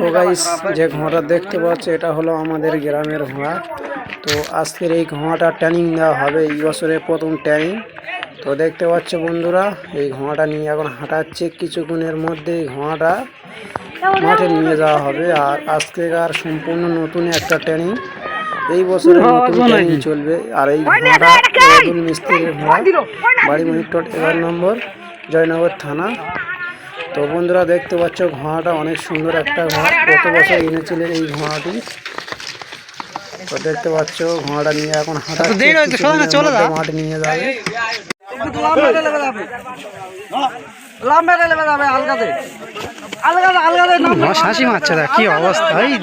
তো গাইস যে ঘোড়াটা দেখতে পাচ্ছ এটা হলো আমাদের গ্রামের ঘোড়া। তো আজকের এই ঘোড়াটা ট্যানিং দেওয়া হবে এই বছরের প্রথম ট্যানিং তো দেখতে পাচ্ছ বন্ধুরা এই ঘোড়াটা নিয়ে এখন হাঁটাচ্ছে কিছুক্ষণের মধ্যে এই ঘোড়াটা মাঠে নিয়ে যাওয়া হবে। আর আজকেকার সম্পূর্ণ নতুন একটা ট্যানিং এই বছরে নতুন ট্রেনিং চলবে। আর এই ঘোড়াটা মিস্ত্রির ঘোড়া বাড়ি মনিটর এগারো নম্বর জয়নগর থানা। তো বন্ধুরা দেখতে পাচ্ছ ঘোড়াটা অনেক সুন্দর একটা ঘোড়া। গত বছর এনেছিলেন এই ঘোড়াটি। তো দেখতে পাচ্ছ ঘোড়াটা নিয়ে এখন হাঁটা মাঠে নিয়ে যাবে। শাসি মারছে দা কি অবস্থা? এই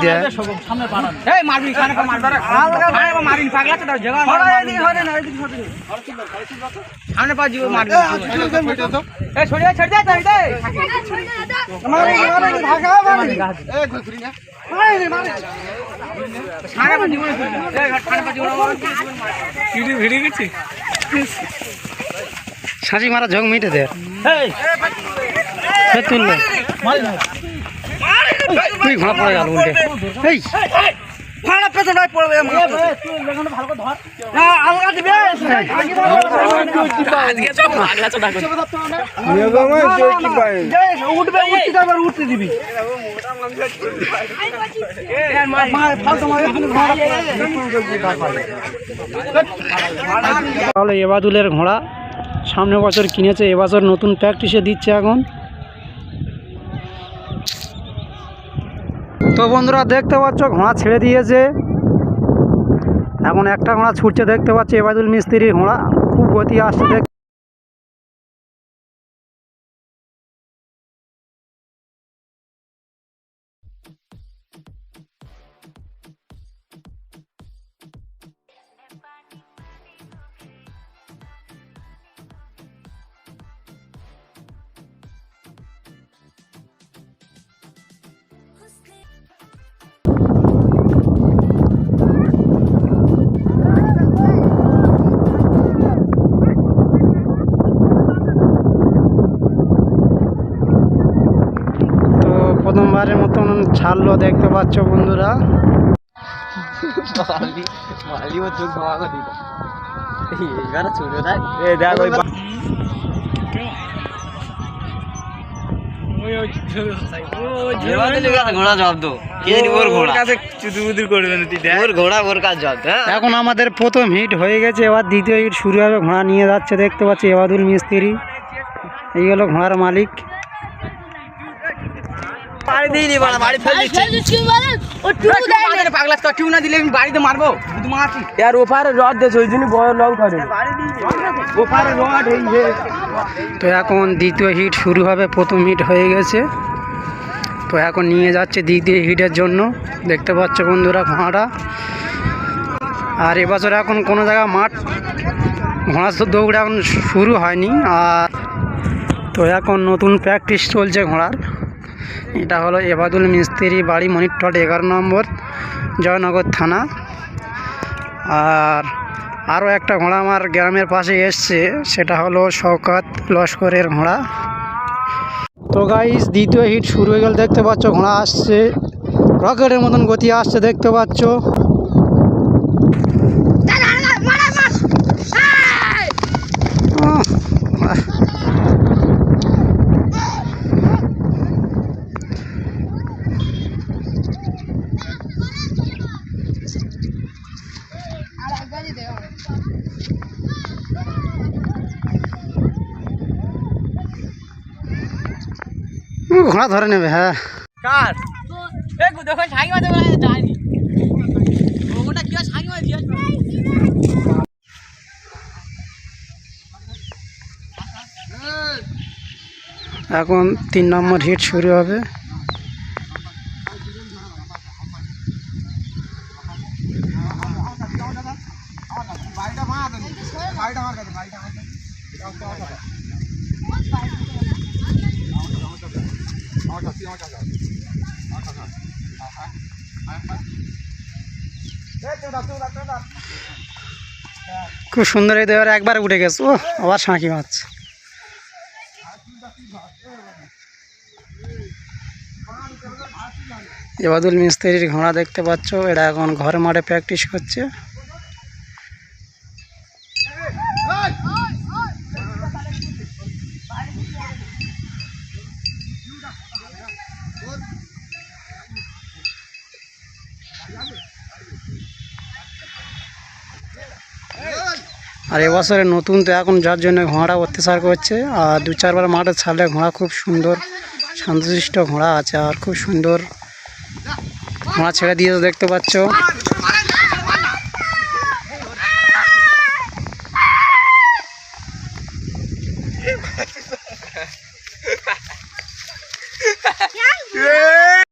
মারা ঝোঁক মিটে দে। সে তুললে। তুই ঘোড়া পড়ে গেল উল্টে এই তাহলে এবাদুলের ঘোড়া সামনে বছর কিনেছে এবছর নতুন প্র্যাকটিসে দিচ্ছে এখন। তো বন্ধুরা দেখতে পাচ্ছ, ঘোড়া ছেড়ে দিয়েছে। এখন একটা ঘোড়া ছুটছে, দেখতে পাচ্ছি, এবাদুল মিস্ত্রির ঘোড়া। খুব গতি আসছে দেখ প্রথমবারের মতন ছাড়লো দেখতে পাচ্ছ বন্ধুরা। হ্যাঁ? এখন আমাদের প্রথম হিট হয়ে গেছে এবার দ্বিতীয় হিট শুরু হবে ঘোড়া নিয়ে যাচ্ছে দেখতে পাচ্ছি এবাদুল মিস্ত্রি। এই হলো ঘোড়ার মালিক। বাড়ি দিইনি বাড়া বাড়ি ফেলে দিচ্ছি। পাগলা তো টিউ না দিলে আমি বাড়িতে মারবো? শুধু মারছি। यार ওপারে রড দেছ ওই জন্য বড় লং করে ওপারে রড এই তো এখন দ্বিতীয় হিট শুরু হবে প্রথম হিট হয়ে গেছে। তো এখন নিয়ে যাচ্ছে দ্বিতীয় হিটের জন্য। দেখতে পাচ্ছ বন্ধুরা ঘোড়াটা। আর এবছর এখন কোনো জায়গায় মাঠ ঘোড়া তো দৌড় এখন শুরু হয়নি। আর তো এখন নতুন প্র্যাকটিস চলছে ঘোড়ার। এটা হলো এবাদুল মিস্ত্রি বাড়ি মনিটট এগারো নম্বর, জয়নগর থানা। আর আরও একটা ঘোড়া আমার গ্রামের পাশে এসছে, সেটা হলো শওকাত লস্করের ঘোড়া। তো গাইস দ্বিতীয় হিট শুরু হয়ে গেল, দেখতে পাচ্ছ ঘোড়া আসছে। রকেটের মতন গতি আসছে, দেখতে পাচ্ছ। ঘোড়া ধরে নেবে হ্যাঁ। কার? এই দেখো ছাগি মাঝে যায়নি। ওটা কি ছাগি মাঝে এখন তিন নম্বর হিট শুরু হবে। খুব সুন্দর এই দেওয়ার একবার উঠে গেছে ও আবার শাঁকি মাছ এবাদুল মিস্ত্রির ঘোড়া দেখতে পাচ্ছ এটা এখন ঘরে মাঠে প্র্যাকটিস করছে। আর এবছরে নতুন তো এখন যার জন্য ঘোড়া অত্যাচার করছে। আর দু চারবার মাঠে ছাড়লে ঘোড়া খুব সুন্দর, শান্তশিষ্ট ঘোড়া আছে আর খুব সুন্দর। ঘোড়া ছেড়ে দিয়েছে দেখতে পাচ্ছ।